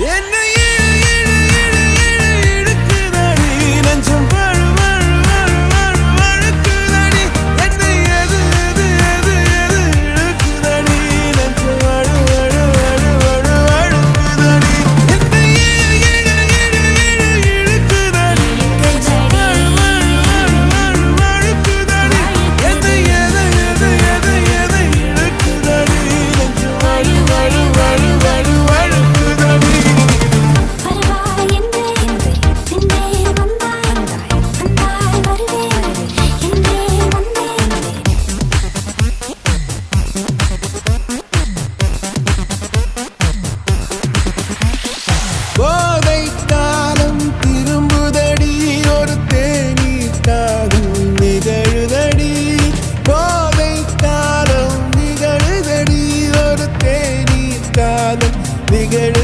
Inna get